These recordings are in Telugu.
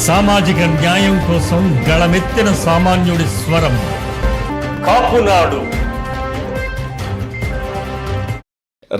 సామాజిక న్యాయం కోసం గళమెత్తిన సామాన్యుడి స్వరం. కాపునాడు.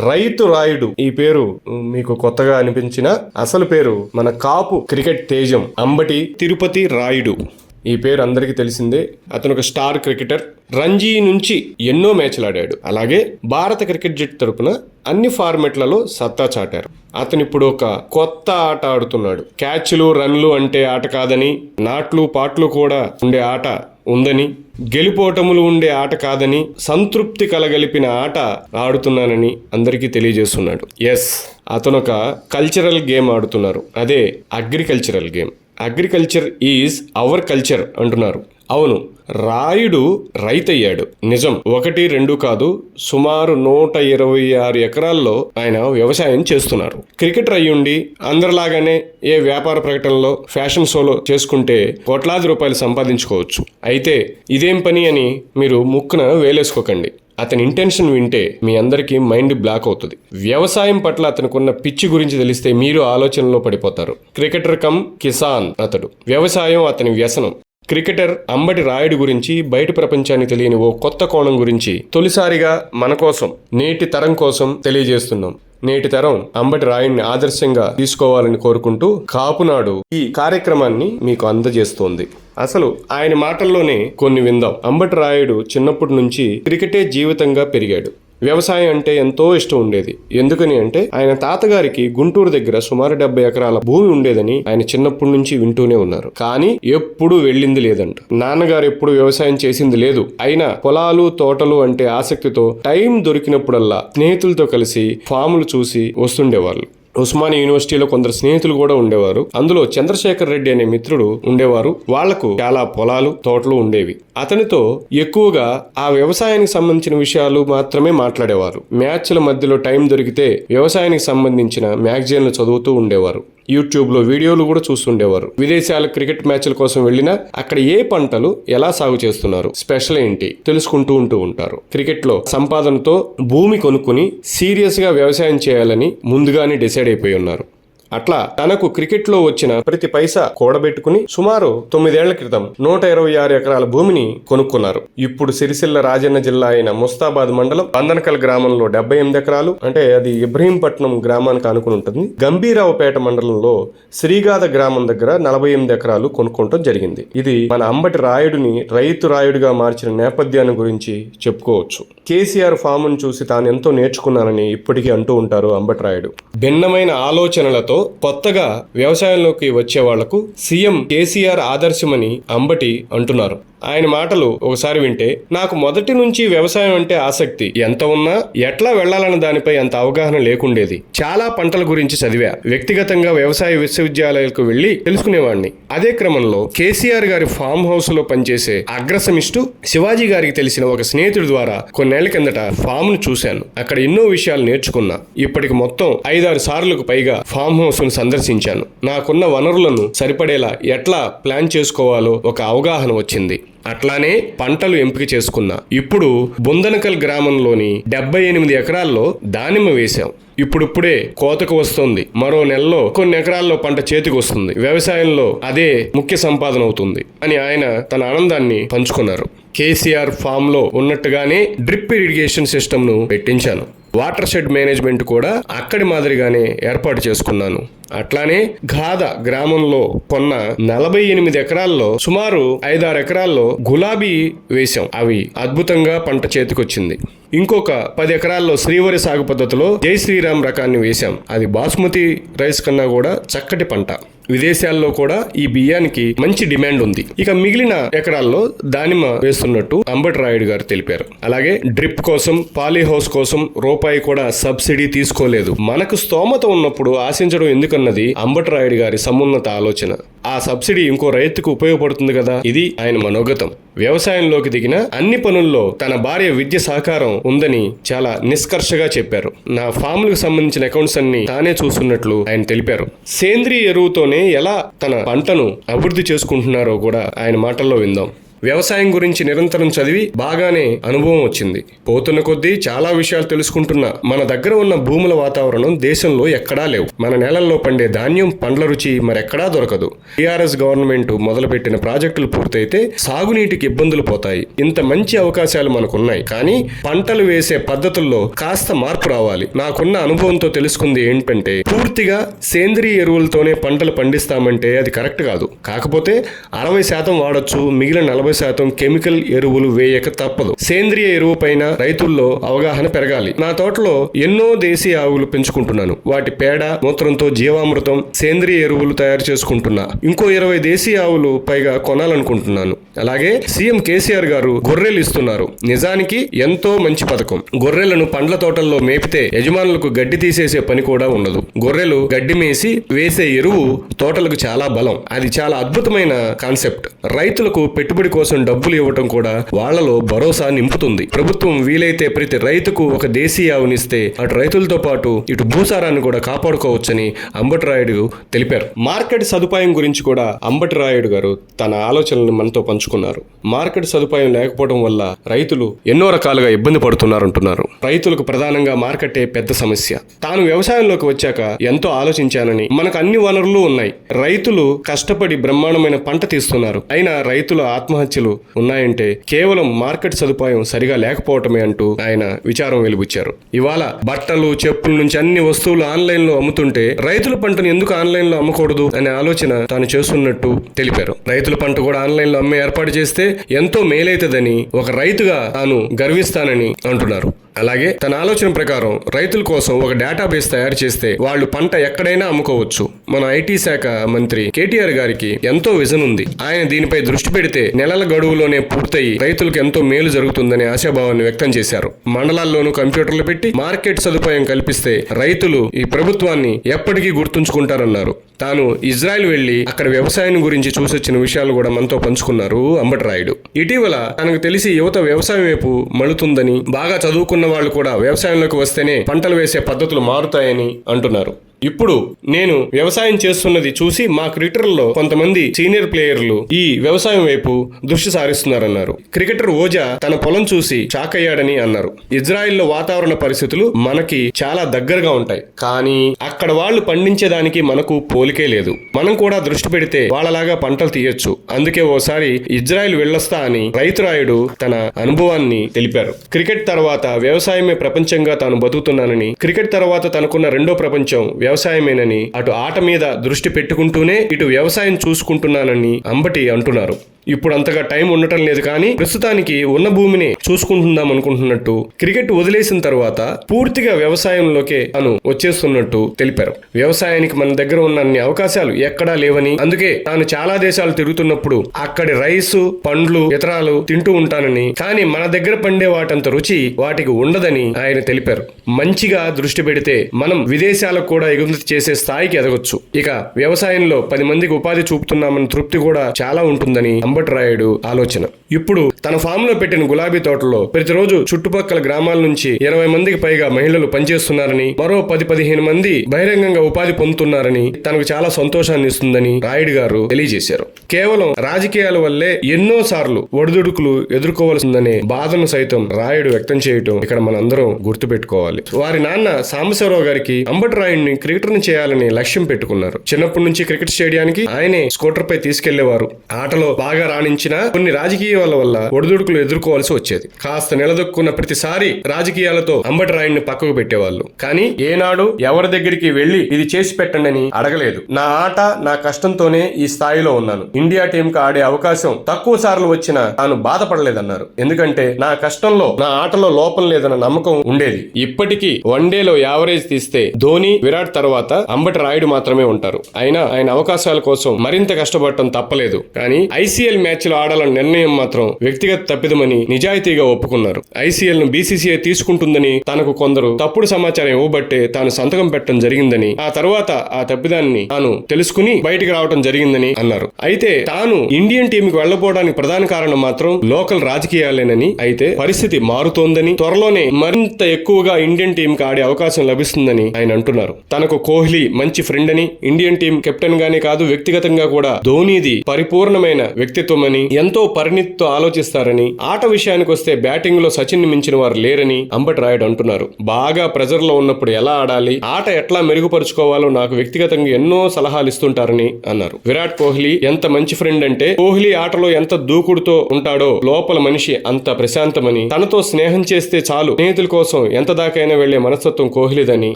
రైతు రాయుడు. ఈ పేరు మీకు కొత్తగా అనిపించిన అసలు పేరు మన కాపు క్రికెట్ తేజం అంబటి తిరుపతి రాయుడు. ఈ పేరు అందరికీ తెలిసిందే. అతను ఒక స్టార్ క్రికెటర్. రంజీ నుంచి ఎన్నో మ్యాచ్లు ఆడాడు. అలాగే భారత క్రికెట్ జట్టు తరపున అన్ని ఫార్మెట్లలో సత్తా చాటారు. అతను ఇప్పుడు ఒక కొత్త ఆట ఆడుతున్నాడు. క్యాచ్లు రన్లు అంటే ఆట కాదని నాట్లు పాట్లు కూడా ఉండే ఆట ఉందని గెలిపోటములు ఉండే ఆట కాదని సంతృప్తి కలగలిపిన ఆట ఆడుతున్నానని అందరికీ తెలియజేస్తున్నాడు. ఎస్ అతను ఒక కల్చరల్ గేమ్ ఆడుతున్నారు. అదే agricultural game agriculture is our culture అంటున్నారు. అవును రాయుడు రైతయ్యాడు. నిజం ఒకటి రెండు కాదు సుమారు నూట ఇరవై ఆరు ఎకరాల్లో ఆయన వ్యవసాయం చేస్తున్నారు. క్రికెటర్ అయ్యుండి అందరిలాగానే ఏ వ్యాపార ప్రకటనలో ఫ్యాషన్ షోలో చేసుకుంటే కోట్లాది రూపాయలు సంపాదించుకోవచ్చు. అయితే ఇదేం పని అని మీరు ముక్కున వేలేసుకోకండి. అతని ఇంటెన్షన్ వింటే మీ అందరికీ మైండ్ బ్లాక్ అవుతుంది. వ్యవసాయం పట్ల అతనుకున్న పిచ్చి గురించి తెలిస్తే మీరు ఆలోచనలో పడిపోతారు. క్రికెటర్ కమ్ కిసాన్ అతడు. వ్యవసాయం అతని వ్యసనం. క్రికెటర్ అంబటి రాయుడు గురించి బయట ప్రపంచానికి తెలియని ఓ కొత్త కోణం గురించి తొలిసారిగా మన కోసం నేటి తరం కోసం తెలియజేస్తున్నాం. నేటి తరం అంబటి రాయుడిని ఆదర్శంగా తీసుకోవాలని కోరుకుంటూ కాపునాడు ఈ కార్యక్రమాన్ని మీకు అందజేస్తోంది. అసలు ఆయన మాటల్లోనే కొన్ని విందాం. అంబటి రాయుడు చిన్నప్పటి నుంచి క్రికెటే జీవితంగా పెరిగాడు. వ్యవసాయం అంటే ఎంతో ఇష్టం ఉండేది. ఎందుకని అంటే ఆయన తాతగారికి గుంటూరు దగ్గర సుమారు డెబ్బై ఎకరాల భూమి ఉండేదని ఆయన చిన్నప్పటి నుంచి వింటూనే ఉన్నారు. కానీ ఎప్పుడు వెళ్ళింది లేదంట. నాన్నగారు ఎప్పుడు వ్యవసాయం చేసింది లేదు. అయినా పొలాలు తోటలు అంటే ఆసక్తితో టైం దొరికినప్పుడల్లా స్నేహితులతో కలిసి ఫాములు చూసి వస్తుండేవాళ్ళు. ఉస్మానియా యూనివర్సిటీలో కొందరు స్నేహితులు కూడా ఉండేవారు. అందులో చంద్రశేఖర్ రెడ్డి అనే మిత్రుడు ఉండేవారు. వాళ్ళకు చాలా పొలాలు తోటలు ఉండేవి. అతనితో ఎక్కువగా ఆ వ్యవసాయానికి సంబంధించిన విషయాలు మాత్రమే మాట్లాడేవారు. మ్యాచ్ల మధ్యలో టైం దొరికితే వ్యవసాయానికి సంబంధించిన మ్యాగజైన్లు చదువుతూ ఉండేవారు. యూట్యూబ్లో వీడియోలు కూడా చూస్తుండేవారు. విదేశాల క్రికెట్ మ్యాచ్ల కోసం వెళ్ళినా అక్కడ ఏ పంటలు ఎలా సాగు చేస్తున్నారు స్పెషల్ ఏంటి తెలుసుకుంటూ ఉంటూ ఉంటారు. క్రికెట్లో సంపాదనతో భూమి కొనుక్కుని సీరియస్గా వ్యవసాయం చేయాలని ముందుగానే డిసైడ్ అయిపోయి ఉన్నారు. అట్లా తనకు క్రికెట్లో వచ్చిన ప్రతి పైసా కూడబెట్టుకుని సుమారు తొమ్మిదేళ్ళ క్రితం నూట ఇరవై ఆరు ఎకరాల భూమిని కొనుక్కున్నారు. ఇప్పుడు సిరిసిల్ల రాజన్న జిల్లా అయిన ముస్తాబాద్ మండలం బందనకల్ గ్రామంలో డెబ్బై ఎనిమిది ఎకరాలు అంటే అది ఇబ్రహీంపట్నం గ్రామానికి అనుకుని ఉంటుంది. గంభీరావుపేట మండలంలో శ్రీగాధ గ్రామం దగ్గర నలభై ఎనిమిది ఎకరాలు కొనుక్కోవటం జరిగింది. ఇది మన అంబటి రాయుడిని రైతు రాయుడిగా మార్చిన నేపథ్యాన్ని గురించి చెప్పుకోవచ్చు. కేసీఆర్ ఫామ్ను చూసి తాను ఎంతో నేర్చుకున్నానని ఇప్పటికీ అంటూ ఉంటారు అంబటి రాయుడు. భిన్నమైన ఆలోచనలతో కొత్తగా వ్యవసాయంలోకి వచ్చే వాళ్ళకు సీఎం కేసీఆర్ ఆదర్శమని అంబటి అంటున్నారు. ఆయన మాటలు ఒకసారి వింటే నాకు మొదటి నుంచి వ్యవసాయం అంటే ఆసక్తి. ఎంత ఉన్నా ఎట్లా వెళ్ళాలన్న దానిపై అంత అవగాహన లేకుండేది. చాలా పంటల గురించి చదివా. వ్యక్తిగతంగా వ్యవసాయ విశ్వవిద్యాలయాలకు వెళ్ళి తెలుసుకునేవాడిని అదే క్రమంలో కేసీఆర్ గారి ఫామ్ హౌస్లో పనిచేసే అగ్రసమిస్టు శివాజీ గారికి తెలిసిన ఒక స్నేహితుడి ద్వారా కొన్నేళ్ళ కిందట ఫామ్ను చూశాను. అక్కడ ఎన్నో విషయాలు నేర్చుకున్నా. ఇప్పటికి మొత్తం ఐదారు సార్లకు పైగా ఫామ్ హౌస్ హౌస్ను సందర్శించాను. నాకున్న వనరులను సరిపడేలా ఎట్లా ప్లాన్ చేసుకోవాలో ఒక అవగాహన వచ్చింది. అట్లానే పంటలు ఎంపిక చేసుకున్నా. ఇప్పుడు బుందనకల్ గ్రామంలోని డెబ్బై ఎనిమిది ఎకరాల్లో దానిమ్మ వేశాం. ఇప్పుడిప్పుడే కోతకు వస్తుంది. మరో నెలలో కొన్ని ఎకరాల్లో పంట చేతికి వస్తుంది. వ్యవసాయంలో అదే ముఖ్య సంపాదన అవుతుంది అని ఆయన తన ఆనందాన్ని పంచుకున్నారు. కేసీఆర్ ఫామ్లో ఉన్నట్టుగానే డ్రిప్ ఇరిగేషన్ సిస్టమ్ను పెట్టించాను. వాటర్ షెడ్ మేనేజ్మెంట్ కూడా అక్కడి మాదిరిగానే ఏర్పాటు చేసుకున్నాను. అట్లానే ఘాద గ్రామంలో కొన్న నలభై ఎనిమిది ఎకరాల్లో సుమారు ఐదారు ఎకరాల్లో గులాబీ వేశాం. అవి అద్భుతంగా పంట చేతికొచ్చింది. ఇంకొక పది ఎకరాల్లో శ్రీవరి సాగు పద్ధతిలో జై శ్రీరామ్ రకాన్ని వేశాం. అది బాస్మతి రైస్ కన్నా కూడా చక్కటి పంట. విదేశాల్లో కూడా ఈ బియ్యానికి మంచి డిమాండ్ ఉంది. ఇక మిగిలిన ఎకరాల్లో దానిమ్మ వేస్తున్నట్టు అంబటి రాయుడు గారు తెలిపారు. అలాగే డ్రిప్ కోసం పాలీ హౌస్ కోసం రూపాయి కూడా సబ్సిడీ తీసుకోలేదు. మనకు స్తోమత ఉన్నప్పుడు ఆశించడం ఎందుకన్నది అంబటి రాయుడు గారి సమున్నత ఆలోచన. ఆ సబ్సిడీ ఇంకో రైతుకు ఉపయోగపడుతుంది కదా? ఇది ఆయన మనోగతం. వ్యవసాయంలోకి దిగిన అన్ని పనుల్లో తన భార్య విద్య సహకారం ఉందని చాలా నిష్కర్షగా చెప్పారు. నా ఫామ్లకు సంబంధించిన అకౌంట్స్ అన్ని తానే చూస్తున్నట్లు ఆయన తెలిపారు. సేంద్రియ ఎరువుతోనే ఎలా తన పంటను అభివృద్ధి చేసుకుంటున్నారో కూడా ఆయన మాటల్లో విందాం. వ్యవసాయం గురించి నిరంతరం చదివి బాగానే అనుభవం వచ్చింది. పోతున్న కొద్దీ చాలా విషయాలు తెలుసుకుంటున్న. మన దగ్గర ఉన్న భూముల వాతావరణం దేశంలో ఎక్కడా లేవు. మన నేలల్లో పండే ధాన్యం పండ్ల రుచి మరెక్కడా దొరకదు. టీఆర్ఎస్ గవర్నమెంట్ మొదలుపెట్టిన ప్రాజెక్టులు పూర్తయితే సాగునీటికి ఇబ్బందులు పోతాయి. ఇంత మంచి అవకాశాలు మనకున్నాయి. కానీ పంటలు వేసే పద్ధతుల్లో కాస్త మార్పు రావాలి. నాకున్న అనుభవంతో తెలుసుకుంది ఏంటంటే పూర్తిగా సేంద్రియ ఎరువులతోనే పంటలు పండిస్తామంటే అది కరెక్ట్ కాదు. కాకపోతే అరవై శాతం వాడొచ్చు మిగిలిన నలభై శాతం కెమికల్ ఎరువులు వేయక తప్పదు. సేంద్రియ ఎరువు పైన రైతుల్లో అవగాహన పెరగాలి. నా తోటలో ఎన్నో దేశీయ ఆవులు పెంచుకుంటున్నాను. వాటి పేడ మూత్రంతో జీవామృతం సేంద్రియ ఎరువులు తయారు చేసుకుంటున్నా. ఇంకో ఇరవై దేశీయ ఆవులు పైగా కొనాలనుకుంటున్నాను. అలాగే సీఎం కేసీఆర్ గారు గొర్రెలు ఇస్తున్నారు. నిజానికి ఎంతో మంచి పథకం. గొర్రెలను పండ్ల తోటల్లో మేపితే యజమానులకు గడ్డి తీసేసే పని కూడా ఉండదు. గొర్రెలు గడ్డి మేసి వేసే ఎరువు తోటలకు చాలా బలం. అది చాలా అద్భుతమైన కాన్సెప్ట్. రైతులకు పెట్టుబడి కోసం డబ్బులు ఇవ్వటం కూడా వాళ్ళలో భరోసా నింపుతుంది. ప్రభుత్వం వీలైతే ప్రతి రైతుకు ఒక దేశీయ ఆవునిస్తే అటు రైతులతో పాటు ఇటు భూసారాన్ని కూడా కాపాడుకోవచ్చని అంబటిరాయుడు తెలిపారు. మార్కెట్ సదుపాయం గురించి కూడా అంబటిరాయుడు గారు తన ఆలోచనలను మనతో పంచుకున్నారు. మార్కెట్ సదుపాయం లేకపోవడం వల్ల రైతులు ఎన్నో రకాలుగా ఇబ్బంది పడుతున్నారంటున్నారు. రైతులకు ప్రధానంగా మార్కెటే పెద్ద సమస్య. తాను వ్యవసాయంలోకి వచ్చాక ఎంతో ఆలోచించానని మనకు అన్ని వనరులు ఉన్నాయి. రైతులు కష్టపడి బ్రహ్మాండమైన పంట తీస్తున్నారు. అయినా రైతుల ఆత్మహత్య ఆత్మహత్యలు ఉన్నాయంటే కేవలం మార్కెట్ సదుపాయం సరిగా లేకపోవటమే అంటూ ఆయన విచారం వెలిబుచ్చారు. ఇవాళ బట్టలు చెప్పుల నుంచి అన్ని వస్తువులు ఆన్లైన్లో అమ్ముతుంటే రైతుల పంటను ఎందుకు ఆన్లైన్లో అమ్మకూడదు అనే ఆలోచన తాను చేస్తున్నట్టు తెలిపారు. రైతుల పంట కూడా ఆన్లైన్లో అమ్మే ఏర్పాటు చేస్తే ఎంతో మేలైతదని ఒక రైతుగా తాను గర్విస్తానని అంటున్నారు. అలాగే తన ఆలోచన ప్రకారం రైతుల కోసం ఒక డేటాబేస్ తయారు చేస్తే వాళ్ళు పంట ఎక్కడైనా అమ్ముకోవచ్చు. మన ఐటీ శాఖ మంత్రి కేటీఆర్ గారికి ఎంతో విజన్ ఉంది. ఆయన దీనిపై దృష్టి పెడితే నెలల గడువులోనే పూర్తయి రైతులకు ఎంతో మేలు జరుగుతుందనే ఆశాభావాన్ని వ్యక్తం చేశారు. మండలాల్లోనూ కంప్యూటర్లు పెట్టి మార్కెట్ సదుపాయం కల్పిస్తే రైతులు ఈ ప్రభుత్వాన్ని ఎప్పటికీ గుర్తుంచుకుంటారన్నారు. తాను ఇజ్రాయెల్ వెళ్ళి అక్కడ వ్యవసాయం గురించి చూసొచ్చిన విషయాలు కూడా మనతో పంచుకున్నారు అంబటరాయుడు. ఇటీవల తనకు తెలిసి యువత వ్యవసాయం వైపు మలుతుందని బాగా చదువుకున్న వాళ్ళు కూడా వ్యవసాయంలోకి వస్తేనే పంటలు వేసే పద్ధతులు మారుతాయని అంటున్నారు. ఇప్పుడు నేను వ్యవసాయం చేస్తున్నది చూసి మా క్రికెటర్లో కొంతమంది సీనియర్ ప్లేయర్లు ఈ వ్యవసాయం వైపు దృష్టి సారిస్తున్నారన్నారు. క్రికెటర్ ఓజా తన పొలం చూసి షాక్ అయ్యాడని అన్నారు. ఇజ్రాయెల్లో వాతావరణ పరిస్థితులు మనకి చాలా దగ్గరగా ఉంటాయి. కానీ అక్కడ వాళ్ళు పండించేదానికి మనకు పోలికే లేదు. మనం కూడా దృష్టి పెడితే వాళ్ళలాగా పంటలు తీయొచ్చు. అందుకే ఓసారి ఇజ్రాయెల్ వెళ్ళొస్తా అని రైతురాయుడు తన అనుభవాన్ని తెలిపారు. క్రికెట్ తర్వాత వ్యవసాయమే ప్రపంచంగా తాను బతుకుతున్నానని క్రికెట్ తర్వాత తనకున్న రెండో ప్రపంచం వ్యవసాయమేనని అటు ఆట మీద దృష్టి పెట్టుకుంటూనే ఇటు వ్యవసాయం చూసుకుంటున్నానని అంబటి అంటున్నారు. ఇప్పుడు అంతగా టైం ఉండటం లేదు కానీ ప్రస్తుతానికి ఉన్న భూమిని చూసుకుంటుందాం అనుకుంటున్నట్టు క్రికెట్ వదిలేసిన తర్వాత పూర్తిగా వ్యవసాయంలోకే తను వచ్చేస్తున్నట్టు తెలిపారు. వ్యవసాయానికి మన దగ్గర ఉన్న అన్ని అవకాశాలు ఎక్కడా లేవని అందుకే తాను చాలా దేశాలు తిరుగుతున్నప్పుడు అక్కడి రైస్ పండ్లు ఇతరాలు తింటూ ఉంటానని కానీ మన దగ్గర పండే వాటంత రుచి వాటికి ఉండదని ఆయన తెలిపారు. మంచిగా దృష్టి పెడితే మనం విదేశాలకు కూడా ఎగుమతి చేసే స్థాయికి ఎదగొచ్చు. ఇక వ్యవసాయంలో పది మందికి ఉపాధి చూపుతున్నామన్న తృప్తి కూడా చాలా ఉంటుందని అంబటరాయుడు ఆలోచన. ఇప్పుడు తన ఫామ్లో పెట్టిన గులాబీ తోటలో ప్రతిరోజు చుట్టుపక్కల గ్రామాల నుంచి ఇరవై మందికి పైగా మహిళలు పనిచేస్తున్నారని మరో పది పదిహేను మంది బహిరంగంగా ఉపాధి పొందుతున్నారని తనకు చాలా సంతోషాన్ని ఇస్తుందని రాయుడు గారు తెలియజేశారు. కేవలం రాజకీయాల వల్లే ఎన్నో సార్లు ఒడిదుడుకులు ఎదుర్కోవాల్సిందనే బాధను సైతం రాయుడు వ్యక్తం చేయటం ఇక్కడ మనందరం గుర్తుపెట్టుకోవాలి. వారి నాన్న సాంబశివరావు గారికి అంబటరాయుడిని క్రికెటర్ని చేయాలని లక్ష్యం పెట్టుకున్నారు. చిన్నప్పటి నుంచి క్రికెట్ స్టేడియానికి ఆయనే స్కూటర్ పై తీసుకెళ్ళేవారు. ఆటలో బాగా రాణించిన కొన్ని రాజకీయాల వల్ల ఒడిదుడుకులు ఎదుర్కోవాల్సి వచ్చేది. కాస్త నిలదొక్కున్న ప్రతిసారి రాజకీయాలతో అంబటి రాయుడిని పక్కకు పెట్టేవాళ్ళు. కానీ ఏనాడు ఎవరి దగ్గరికి వెళ్ళి ఇది చేసి పెట్టండి అని అడగలేదు. నా ఆట నా కష్టంతోనే ఈ స్థాయిలో ఉన్నాను. ఇండియా టీంకు ఆడే అవకాశం తక్కువ సార్లు వచ్చినా తాను బాధపడలేదన్నారు. ఎందుకంటే నా కష్టంలో నా ఆటలో లోపం లేదన్న నమ్మకం ఉండేది. ఇప్పటికీ వన్డేలో యావరేజ్ తీస్తే ధోని విరాట్ తర్వాత అంబటి రాయుడు మాత్రమే ఉంటారు. అయినా ఆయన అవకాశాల కోసం మరింత కష్టపడటం తప్పలేదు. కానీ ఐసీఎల్ ఐసీఎల్ మ్యాచ్లు ఆడాలన్న నిర్ణయం మాత్రం వ్యక్తిగత తప్పిదమని నిజాయితీగా ఒప్పుకున్నారు. ఐసీఎల్ను బీసీసీఐ తీసుకుంటుందని తనకు కొందరు తప్పుడు సమాచారం ఇవ్వబట్టే తాను సంతకం పెట్టడం జరిగిందని ఆ తర్వాత ఆ తప్పిదాన్ని తాను తెలుసుకుని బయటికి రావడం జరిగిందని అన్నారు. అయితే తాను ఇండియన్ టీం కి వెళ్ళబోవడానికి ప్రధాన కారణం మాత్రం లోకల్ రాజకీయాలేనని అయితే పరిస్థితి మారుతోందని త్వరలోనే మరింత ఎక్కువగా ఇండియన్ టీం కి ఆడే అవకాశం లభిస్తుందని ఆయన అంటున్నారు. తనకు కోహ్లీ మంచి ఫ్రెండ్ అని ఇండియన్ టీం కెప్టెన్ గానే కాదు వ్యక్తిగతంగా కూడా ధోనీది పరిపూర్ణమైన వ్యక్తి వ్యక్తిత్వమని ఎంతో పరిణితితో ఆలోచిస్తారని ఆట విషయానికి వస్తే బ్యాటింగ్లో సచిన్ని మించిన వారు లేరని అంబటి రాయుడు అంటున్నారు. బాగా ప్రెజర్లో ఉన్నప్పుడు ఎలా ఆడాలి ఆట ఎట్లా మెరుగుపరుచుకోవాలో నాకు వ్యక్తిగతంగా ఎన్నో సలహాలు ఇస్తుంటారని అన్నారు. విరాట్ కోహ్లీ ఎంత మంచి ఫ్రెండ్ అంటే కోహ్లీ ఆటలో ఎంత దూకుడుతో ఉంటాడో లోపల మనిషి అంత ప్రశాంతమని తనతో స్నేహం చేస్తే చాలు స్నేహితుల కోసం ఎంత దాకైనా వెళ్ళే మనస్తత్వం కోహ్లీదని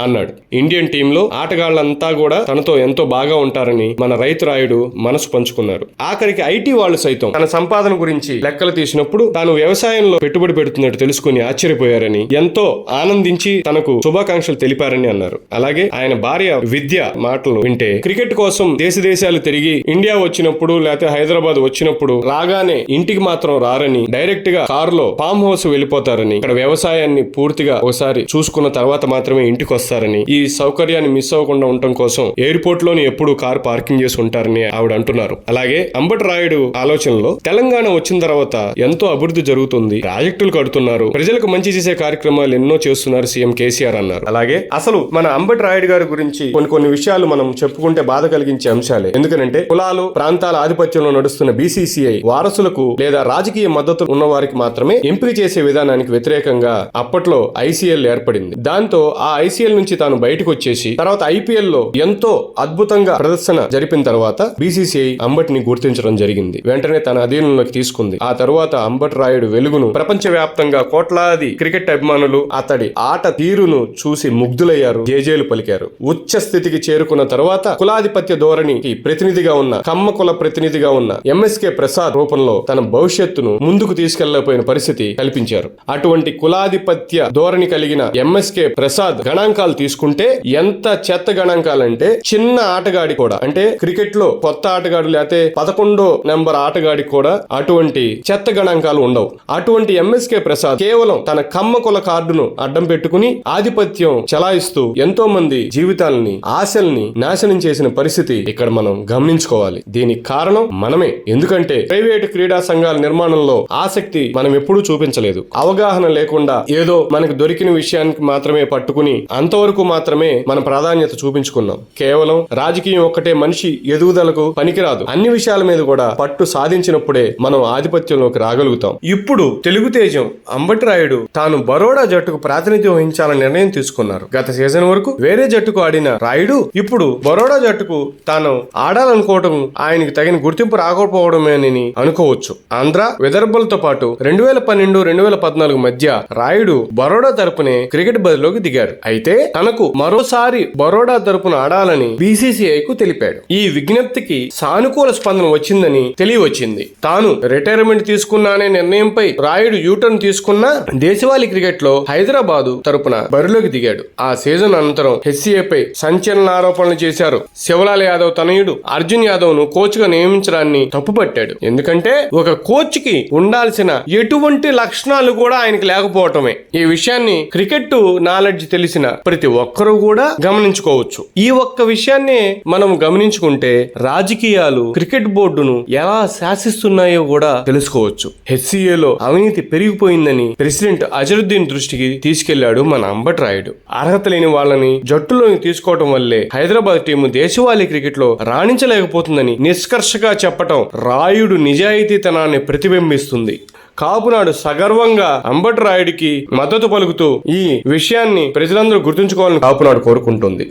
అన్నాడు. ఇండియన్ టీంలో ఆటగాళ్ళంతా కూడా తనతో ఎంతో బాగా ఉంటారని మన రైతు రాయుడు మనసు పంచుకున్నారు. ఆఖరికి ఐటీ వాళ్ళు సైతం తన సంపాదన గురించి లెక్కలు తీసినప్పుడు తాను వ్యవసాయంలో పెట్టుబడి పెడుతున్నట్టు తెలుసుకుని ఆశ్చర్యపోయారని ఎంతో ఆనందించి తనకు శుభాకాంక్షలు తెలిపారని అన్నారు. అలాగే ఆయన భార్య విద్య మాటలు వింటే క్రికెట్ కోసం దేశ దేశాలు తిరిగి ఇండియా వచ్చినప్పుడు లేకపోతే హైదరాబాద్ వచ్చినప్పుడు రాగానే ఇంటికి మాత్రం రారని డైరెక్ట్గా కారులో ఫామ్ హౌస్ వెళ్ళిపోతారని ఇక్కడ వ్యవసాయాన్ని పూర్తిగా ఒకసారి చూసుకున్న తర్వాత మాత్రమే ఇంటికి వస్తారని ఈ సౌకర్యాన్ని మిస్ అవ్వకుండా ఉండటం కోసం ఎయిర్పోర్ట్లోని ఎప్పుడు కారు పార్కింగ్ చేసి ఉంటారని ఆవిడ అంటున్నారు. అలాగే అంబటి రాయుడు ఆలోచనలో తెలంగాణ వచ్చిన తర్వాత ఎంతో అభివృద్ధి జరుగుతుంది. ప్రాజెక్టులు కడుతున్నారు. ప్రజలకు మంచి చేసే కార్యక్రమాలు ఎన్నో చేస్తున్నారు సీఎం కేసీఆర్ అన్నారు. అలాగే అసలు మన అంబటి రాయుడు గారి గురించి కొన్ని కొన్ని విషయాలు మనం చెప్పుకుంటే బాధ కలిగించే అంశాలే. ఎందుకంటే కులాలు ప్రాంతాల ఆధిపత్యంలో నడుస్తున్న బీసీసీఐ వారసులకు లేదా రాజకీయ మద్దతు ఉన్న వారికి మాత్రమే ఎంపిక చేసే విధానానికి వ్యతిరేకంగా అప్పట్లో ఐసీఎల్ ఏర్పడింది. దాంతో ఆ ఐసీఎల్ నుంచి తాను బయటకు వచ్చేసి తర్వాత ఐపీఎల్లో ఎంతో అద్భుతంగా ప్రదర్శన జరిపిన తర్వాత బీసీసీఐ అంబటిని గుర్తించడం జరిగింది. వెంటనే తన అధీనంలోకి తీసుకుంది. ఆ తరువాత అంబట్ రాయుడు వెలుగును ప్రపంచ వ్యాప్తంగా కోట్లాది క్రికెట్ అభిమానులు అతడి ఆట తీరును చూసి ముగ్ధులయ్యారు జేజేలు పలికారు. ఉచ్చ స్థితికి చేరుకున్న తర్వాత కులాధిపత్య ధోరణికి ప్రతినిధిగా ఉన్న కమ్మ కుల ప్రతినిధిగా ఉన్న ఎంఎస్కే ప్రసాద్ రూపంలో తన భవిష్యత్తును ముందుకు తీసుకెళ్ళకపోయిన పరిస్థితి కల్పించారు. అటువంటి కులాధిపత్య ధోరణి కలిగిన ఎంఎస్కే ప్రసాద్ గణాంకాలు తీసుకుంటే ఎంత చెత్త గణాంకాలంటే చిన్న ఆటగాడి కూడా అంటే క్రికెట్లో కొత్త ఆటగాడు లేకపోతే పదకొండో నెంబర్ ఆటగాడికి కూడా అటువంటి చెత్త గణాంకాలు ఉండవు. అటువంటి ఎంఎస్కే ప్రసాద్ కేవలం తన కమ్మ కుల కార్డును అడ్డం పెట్టుకుని ఆధిపత్యం చలాయిస్తూ ఎంతో మంది జీవితాలని ఆశల్ని నాశనం చేసిన పరిస్థితి ఇక్కడ మనం గమనించుకోవాలి. దీనికి కారణం మనమే. ఎందుకంటే ప్రైవేటు క్రీడా సంఘాల నిర్మాణంలో ఆసక్తి మనం ఎప్పుడూ చూపించలేదు. అవగాహన లేకుండా ఏదో మనకు దొరికిన విషయానికి మాత్రమే పట్టుకుని అంతవరకు మాత్రమే మన ప్రాధాన్యత చూపించుకున్నాం. కేవలం రాజకీయం ఒక్కటే మనిషి ఎదుగుదలకు పనికిరాదు. అన్ని విషయాల మీద కూడా పట్టు సాధించినప్పుడే మనం ఆధిపత్యంలోకి రాగలుగుతాం. ఇప్పుడు తెలుగుతేజం అంబటి రాయుడు తాను బరోడా జట్టుకు ప్రాతినిధ్యం వహించాలని నిర్ణయం తీసుకున్నారు. గత సీజన్ వరకు వేరే జట్టుకు ఆడిన రాయుడు ఇప్పుడు బరోడా జట్టుకు తాను ఆడాలనుకోవడం ఆయనకి తగిన గుర్తింపు రాకపోవడమేనని అనుకోవచ్చు. ఆంధ్ర విదర్భలతో పాటు రెండు వేల పన్నెండు రెండు వేల పద్నాలుగు మధ్య రాయుడు బరోడా తరపునే క్రికెట్ బదిలోకి దిగాడు. అయితే తనకు మరోసారి బరోడా తరపున ఆడాలని బీసీసీఐ కు తెలిపాడు. ఈ విజ్ఞప్తికి సానుకూల స్పందన వచ్చిందని తెలియవచ్చింది తాను రిటైర్మెంట్ తీసుకున్నానే నిర్ణయంపై రాయుడు యూటర్న్ తీసుకున్న దేశవాళీ క్రికెట్లో హైదరాబాదు తరపున బరిలోకి దిగాడు. ఆ సీజన్ అనంతరం హెచ్సిఏపై సంచలన ఆరోపణలు చేశారు. శివలాల్ యాదవ్ తనయుడు అర్జున్ యాదవ్ను కోచ్గా నియమించడాన్ని తప్పుపట్టాడు. ఎందుకంటే ఒక కోచ్కి ఉండాల్సిన ఎటువంటి లక్షణాలు కూడా ఆయనకి లేకపోవటమే. ఈ విషయాన్ని క్రికెట్ నాలెడ్జ్ తెలిసిన ప్రతి ఒక్కరూ కూడా గమనించుకోవచ్చు. ఈ ఒక్క విషయాన్ని మనం గమనించుకుంటే రాజకీయాలు క్రికెట్ బోర్డును ఎలా శాసిస్తున్నాయో కూడా తెలుసుకోవచ్చు. హెచ్సిఏలో అవినీతి పెరిగిపోయిందని ప్రెసిడెంట్ అజరుద్దీన్ దృష్టికి తీసుకెళ్ళాడు మన అంబటి రాయుడు అర్హత లేని వాళ్ళని జట్టులోని తీసుకోవటం వల్లే హైదరాబాద్ టీము దేశవాళీ క్రికెట్లో రాణించలేకపోతుందని నిష్కర్షగా చెప్పటం రాయుడు నిజాయితీతనాన్ని ప్రతిబింబిస్తుంది. కాపునాడు సగర్వంగా అంబటి రాయుడికి మద్దతు పలుకుతూ ఈ విషయాన్ని ప్రజలందరూ గుర్తుంచుకోవాలని కాపునాడు కోరుకుంటుంది.